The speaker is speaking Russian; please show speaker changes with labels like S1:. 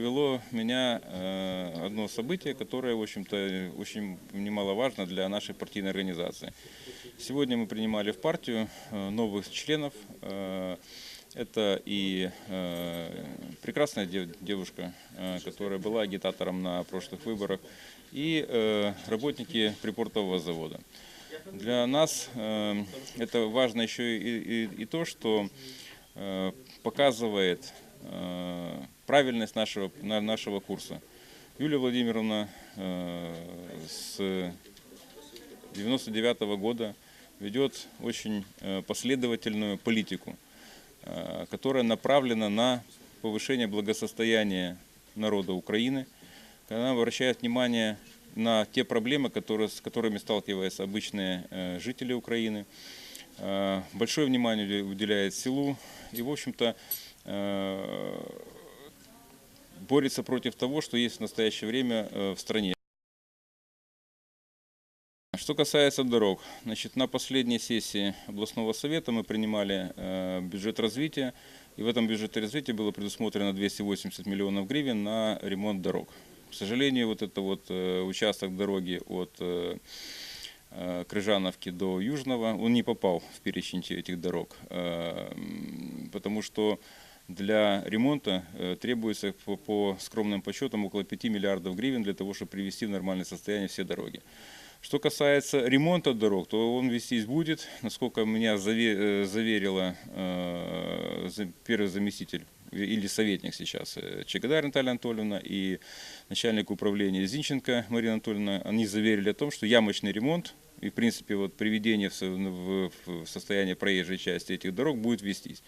S1: на э, одно событие, которое, в общем-то, очень немаловажно для нашей партийной организации. Сегодня мы принимали в партию э, новых членов. Э, Это и прекрасная дев- девушка, которая была агитатором на прошлых выборах, и работники припортового завода. Для нас это важно еще и, то, что показывает правильность нашего, на- нашего курса. Юлия Владимировна э, с 99 года ведет очень э, последовательную политику, э, которая направлена на повышение благосостояния народа Украины. Она обращает внимание на те проблемы, которые, с которыми сталкиваются обычные жители Украины. Большое внимание уделя- уделяет селу и, в общем-то, борется против того, что есть в настоящее время э, в стране. Что касается дорог, значит, на последней сессии областного совета мы принимали э, бюджет развития, и в этом бюджете развития было предусмотрено 280 миллионов гривен на ремонт дорог. К сожалению, вот это вот э, участок дороги от Крыжановки до Южного, он не попал в перечень этих дорог, потому что для ремонта э, требуется по, по скромным подсчетам около 5 миллиардов гривен для того, чтобы привести в нормальное состояние все дороги. Что касается ремонта дорог, то он вестись будет, насколько меня э, заверила э, первый заместитель или советник сейчас Чегадар Наталья Анатольевна и начальник управления Зинченко Марина Анатольевна, они заверили о том, что ямочный ремонт и, в принципе, вот приведение в состояние проезжей части этих дорог будет вестись.